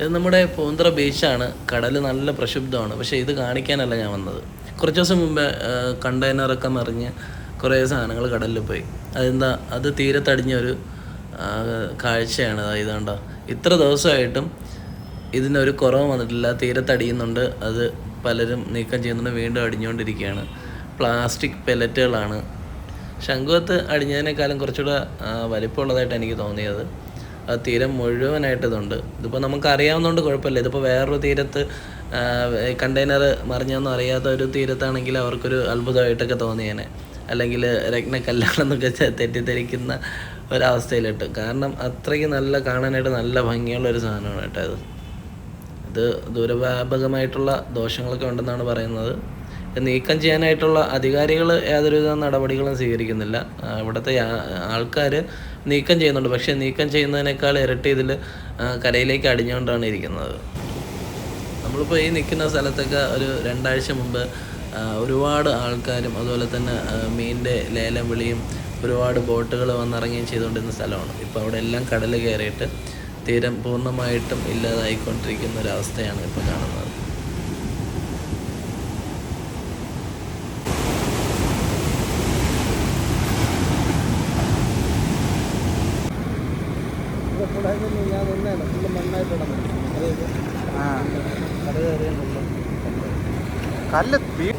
ഇത് നമ്മുടെ പൂന്തറ ബീച്ചാണ്. കടൽ നല്ല പ്രക്ഷുബ്ധമാണ് പക്ഷേ ഇത് കാണിക്കാനല്ല ഞാൻ വന്നത്. കുറച്ച് ദിവസം മുമ്പേ കണ്ടെയ്നറൊക്കെ നിറഞ്ഞ് കുറേ സാധനങ്ങൾ കടലിൽ പോയി. അതെന്താ അത് തീരത്തടിഞ്ഞ ഒരു കാഴ്ചയാണ്. ഇതാണ്ട. ഇത്ര ദിവസമായിട്ടും ഇതിനൊരു കുറവ് വന്നിട്ടില്ല. തീരത്തടിയുന്നുണ്ട് അത് പലരും നീക്കം ചെയ്യുന്നുണ്ട്. വീണ്ടും അടിഞ്ഞുകൊണ്ടിരിക്കുകയാണ്. പ്ലാസ്റ്റിക് പെലറ്റുകളാണ് ശംഖുവത്ത് അടിഞ്ഞതിനേക്കാളും കുറച്ചുകൂടെ വലിപ്പമുള്ളതായിട്ട് എനിക്ക് തോന്നിയത്. ആ തീരം മുഴുവനായിട്ട് ഇതുണ്ട് ഇതിപ്പോൾ നമുക്ക് അറിയാവുന്നതുകൊണ്ട് കുഴപ്പമില്ല. ഇതിപ്പോൾ വേറൊരു തീരത്ത് കണ്ടെയ്നർ മറിഞ്ഞൊന്നും അറിയാത്ത ഒരു തീരത്താണെങ്കിൽ അവർക്കൊരു അത്ഭുതമായിട്ടൊക്കെ തോന്നിയേനെ. അല്ലെങ്കിൽ രത്നക്കല്ലാണെന്നൊക്കെ തെറ്റിദ്ധരിക്കുന്ന ഒരവസ്ഥയിലിട്ട്. കാരണം അത്രയ്ക്ക് നല്ല കാണാനായിട്ട് നല്ല ഭംഗിയുള്ള ഒരു സാധനമാണ് കേട്ടോ ഇത്. ദൂരവ്യാപകമായിട്ടുള്ള ദോഷങ്ങളൊക്കെ ഉണ്ടെന്നാണ് പറയുന്നത്. നീക്കം ചെയ്യാനായിട്ടുള്ള അധികാരികൾ യാതൊരുവിധ നടപടികളും സ്വീകരിക്കുന്നില്ല. ഇവിടുത്തെ ആൾക്കാർ നീക്കം ചെയ്യുന്നുണ്ട്. പക്ഷേ നീക്കം ചെയ്യുന്നതിനേക്കാൾ ഇരട്ടി ഇതിൽ കരയിലേക്ക് അടിഞ്ഞുകൊണ്ടാണ് ഇരിക്കുന്നത്. നമ്മളിപ്പോൾ ഈ നിൽക്കുന്ന സ്ഥലത്തൊക്കെ ഒരു രണ്ടാഴ്ച മുമ്പ് ഒരുപാട് ആൾക്കാരും അതുപോലെ തന്നെ മീനിന്റെ ലേലം വിളിയും ഒരുപാട് ബോട്ടുകൾ വന്നിറങ്ങുകയും ചെയ്തുകൊണ്ടിരുന്ന സ്ഥലമാണ്. ഇപ്പോൾ അവിടെ എല്ലാം കടൽ കയറിയിട്ട് തീരം പൂർണമായിട്ടും ഇല്ലാതായിക്കൊണ്ടിരിക്കുന്ന ഒരവസ്ഥയാണ് ഇപ്പോൾ കാണുന്നത് കല്ല് വീ-